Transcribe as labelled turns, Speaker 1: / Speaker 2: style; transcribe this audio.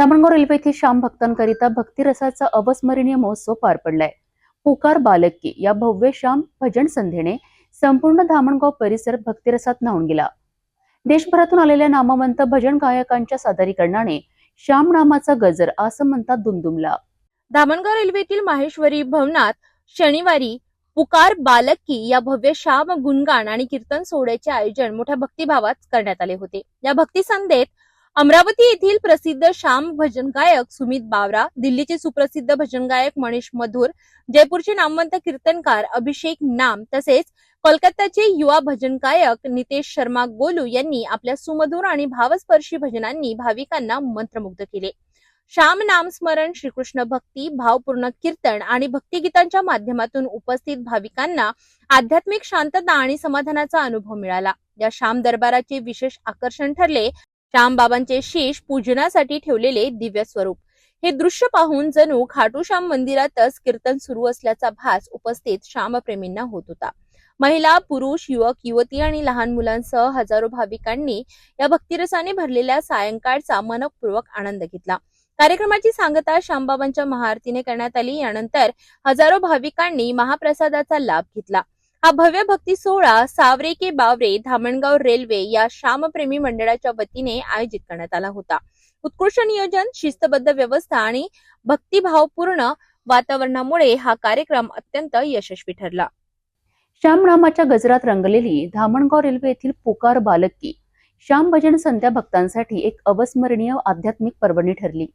Speaker 1: Dhamangaon railway येथे श्याम भक्तांकरिता भक्तिरसाचा अवस्मरणीय महोत्सव पार पडलाय. पुकार बालक्की या भव्य श्याम भजन संध्येने संपूर्ण धामणगाव परिसर भक्तिरसात न्हावून गेला. देशभरातून आलेल्या नामवंत भजन गायकांच्या सादरीकरणाने श्याम नामाचा गजर असं म्हणतात दुमदुमला.
Speaker 2: धामणगाव रेल्वेतील माहेश्वरी भवनात शनिवारी पुकार बालकी या भव्य श्याम गुणगान आणि कीर्तन सोहळ्याचे आयोजन मोठ्या भक्तिभावात करण्यात आले होते. या भक्ती संध्येत अमरावती येथील प्रसिद्ध श्याम भजन गायक सुमित बावरा दिल्लीचे सुप्रसिद्ध भजन गायक मनीष मधुर जयपूरचे नामवंत कीर्तनकार अभिषेक नाम तसेच कोलकाताचे युवा भजन गायक नितेश शर्मा गोलू यांनी आपल्या सुमधुर आणि भावस्पर्शी भजनांनी भाविकांना मंत्रमुग्ध केले. श्याम नामस्मरण श्रीकृष्ण भक्ती भावपूर्ण कीर्तन आणि भक्तिगीतांच्या माध्यमातून उपस्थित भाविकांना आध्यात्मिक शांतता आणि समाधानाचा अनुभव मिळाला. या श्याम दरबाराचे विशेष आकर्षण ठरले श्यामबाबांचे शीश पूजनासाठी ठेवलेले दिव्य स्वरूप. हे दृश्य पाहून जणू खाटूश्याम मंदिरातच कीर्तन सुरू असल्याचा भास उपस्थित श्यामप्रेमींना होत होता. महिला पुरुष युवक युवती आणि लहान मुलांसह हजारो भाविकांनी या भक्तिरसाने भरलेल्या सायंकाळचा मनपूर्वक आनंद घेतला. कार्यक्रमाची सांगता श्यामबाबांच्या महाआरतीने करण्यात आली. यानंतर हजारो भाविकांनी महाप्रसादाचा लाभ घेतला. हा भव्य भक्ती सोहळा सावरे के बावरे धामणगाव रेल्वे या श्यामप्रेमी मंडळाच्या वतीने आयोजित करण्यात आला होता. उत्कृष्ट नियोजन शिस्तबद्ध व्यवस्था आणि भक्तिभावपूर्ण वातावरणामुळे हा कार्यक्रम अत्यंत यशस्वी ठरला.
Speaker 1: श्याम नामाच्या गजरात रंगलेली धामणगाव रेल्वे येथील पुकार बालकी श्याम भजन संध्या भक्तांसाठी एक अवस्मरणीय आध्यात्मिक पर्वणी ठरली.